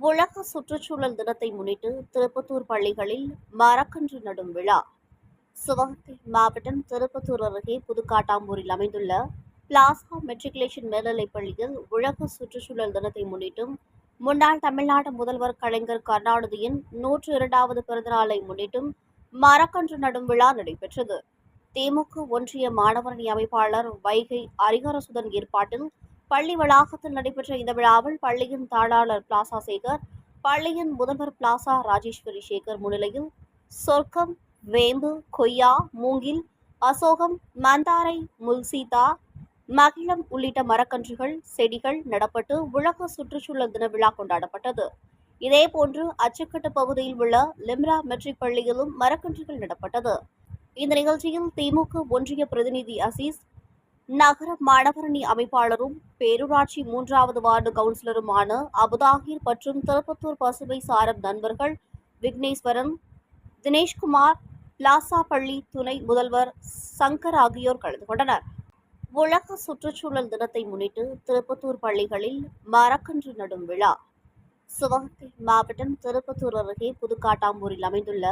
உலக சுற்றுச்சூழல் தினத்தை முன்னிட்டு திருப்பத்தூர் பள்ளிகளில் மரக்கன்று நடும் விழா. சிவகங்கை மாவட்டம் திருப்பத்தூர் அருகே புதுக்காட்டாம்பூரில் அமைந்துள்ள பிளாசா மெட்ரிகுலேஷன் மேல்நிலைப் பள்ளியில் உலக சுற்றுச்சூழல் தினத்தை முன்னிட்டும் முன்னாள் தமிழ்நாடு முதல்வர் கலைஞர் கருணாநிதியின் நூற்று இரண்டாவது பிறந்தநாளை முன்னிட்டும் மரக்கன்று நடும் விழா நடைபெற்றது. திமுக ஒன்றிய மாணவரணி அமைப்பாளர் வைகை அரிகரசுதன் ஏற்பாட்டில் பள்ளி வளாகத்தில் நடைபெற்ற இந்த விழாவில் பள்ளியின் தாளாளர் பிளாசா சேகர் பள்ளியின் முதல்வர் பிளாசா ராஜேஸ்வரி சேகர் முன்னிலையில் சொர்க்கம் வேம்பு கொய்யா மூங்கில் அசோகம் மந்தாரை முல்சீதா மகிழம் உள்ளிட்ட மரக்கன்றுகள் செடிகள் நடப்பட்டு உலக சுற்றுச்சூழல் தின விழா கொண்டாடப்பட்டது. இதேபோன்று அச்சக்கட்டு பகுதியில் உள்ள லிம்ரா மெட்ரிக் பள்ளியிலும் மரக்கன்றுகள் நடப்பட்டது. இந்த நிகழ்ச்சியில் திமுக ஒன்றிய பிரதிநிதி அசீஸ் நகர மாணவரணி அமைப்பாளரும் பேரூராட்சி மூன்றாவது வார்டு கவுன்சிலருமான அபுதாகிர் மற்றும் திருப்பத்தூர் பசுமை சாரம் நண்பர்கள் விக்னேஸ்வரன் தினேஷ்குமார் பிளாசா பள்ளி துணை முதல்வர் சங்கர் ஆகியோர் கலந்து கொண்டனர். உலக சுற்றுச்சூழல் தினத்தை முன்னிட்டு திருப்பத்தூர் பள்ளிகளில் மரக்கன்று நடும் விழா. சிவகங்கை மாவட்டம் திருப்பத்தூர் அருகே புதுக்காட்டாம்பூரில் அமைந்துள்ள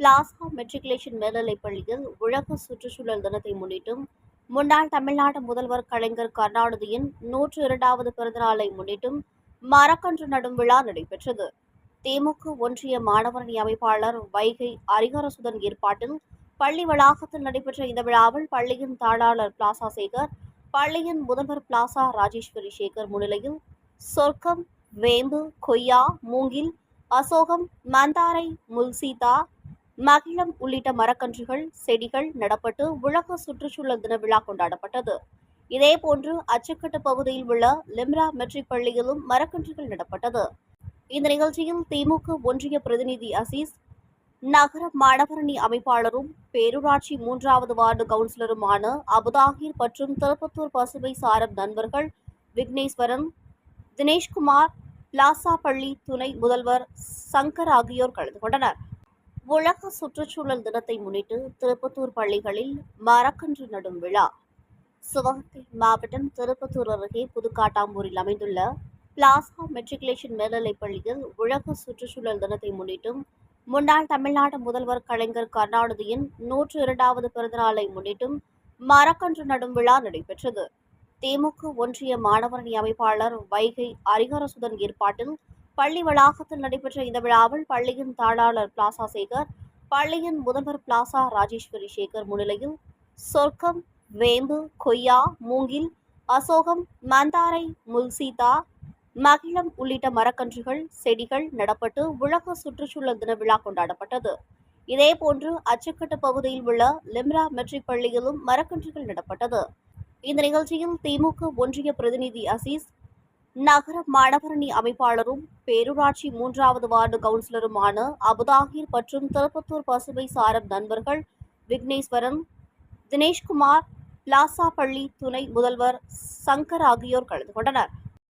பிளாசா மெட்ரிகுலேஷன் மேல்நிலைப் பள்ளியில் உலக சுற்றுச்சூழல் தினத்தை முன்னிட்டும் முன்னாள் தமிழ்நாடு முதல்வர் கலைஞர் கருணாநிதியின் நூற்று இரண்டாவது பிறந்தநாளை முன்னிட்டும் மரக்கன்று நடும் விழா நடைபெற்றது. திமுக ஒன்றிய மாணவரணி அமைப்பாளர் வைகை அரிகரசுதன் ஏற்பாட்டில் பள்ளி வளாகத்தில் நடைபெற்ற இந்த விழாவில் பள்ளியின் தாளாளர் பிளாசா சேகர் பள்ளியின் முதல்வர் பிளாசா ராஜேஸ்வரி சேகர் முன்னிலையில் சொர்க்கம் வேம்பு கொய்யா மூங்கில் அசோகம் மந்தாரை முல்சீதா மகிழம் உள்ளிட்ட மரக்கன்றுகள் செடிகள் நடப்பட்டு உலக சுற்றுச்சூழல் தின விழா கொண்டாடப்பட்டது. இதேபோன்று அச்சக்கட்டு பகுதியில் உள்ள லிம்ரா மெட்ரிக் பள்ளியிலும் மரக்கன்றுகள் நடப்பட்டது. இந்த நிகழ்ச்சியில் திமுக ஒன்றிய பிரதிநிதி அசீஸ் நகர மாணவரணி அமைப்பாளரும் பேரூராட்சி மூன்றாவது வார்டு கவுன்சிலருமான அபுதாகிர் மற்றும் திருப்பத்தூர் பசுமை சாரம் நண்பர்கள் விக்னேஸ்வரன் தினேஷ்குமார் பிளாசா பள்ளி துணை முதல்வர் சங்கர் ஆகியோர் கலந்து கொண்டனர். உலக சுற்றுச்சூழல் தினத்தை முன்னிட்டு திருப்பத்தூர் பள்ளிகளில் மரக்கன்று நடும் விழா. சிவகங்கை மாவட்டம் திருப்பத்தூர் அருகே புதுக்காட்டாம்பூரில் அமைந்துள்ள பிளாசா மெட்ரிகுலேஷன் மேல்நிலைப் பள்ளியில் உலக சுற்றுச்சூழல் தினத்தை முன்னிட்டும் முன்னாள் தமிழ்நாடு முதல்வர் கலைஞர் கருணாநிதியின் நூற்று இரண்டாவது பிறந்தநாளை முன்னிட்டும் மரக்கன்று நடும் விழா நடைபெற்றது. திமுக ஒன்றிய மாணவரணி அமைப்பாளர் வைகை அரிகரசுதன் ஏற்பாட்டில் பள்ளி வளாகத்தில் நடைபெற்ற இந்த விழாவில் பள்ளியின் தாளாளர் பிளாசா சேகர் பள்ளியின் முதல்வர் பிளாசா ராஜேஸ்வரி சேகர் முன்னிலையில் சொர்க்கம் வேம்பு கொய்யா மூங்கில் அசோகம் மந்தாரை முல்சீதா மகிழம் உள்ளிட்ட மரக்கன்றுகள் செடிகள் நடப்பட்டு உலக சுற்றுச்சூழல் தின விழா கொண்டாடப்பட்டது. இதேபோன்று அச்சுக்கட்டு பகுதியில் உள்ள லிம்ரா மெட்ரிக் பள்ளியிலும் மரக்கன்றுகள் நடப்பட்டது. இந்த நிகழ்ச்சியில் திமுக ஒன்றிய பிரதிநிதி அசீஸ் நகர மாணவரணி அமைப்பாளரும் பேரூராட்சி மூன்றாவது வார்டு கவுன்சிலருமான அபுதாகிர் மற்றும் திருப்பத்தூர் பசுமை சாரம் நண்பர்கள் விக்னேஸ்வரன் தினேஷ்குமார் பிளாசா பள்ளி துணை முதல்வர் சங்கர் ஆகியோர் கலந்து கொண்டனர்.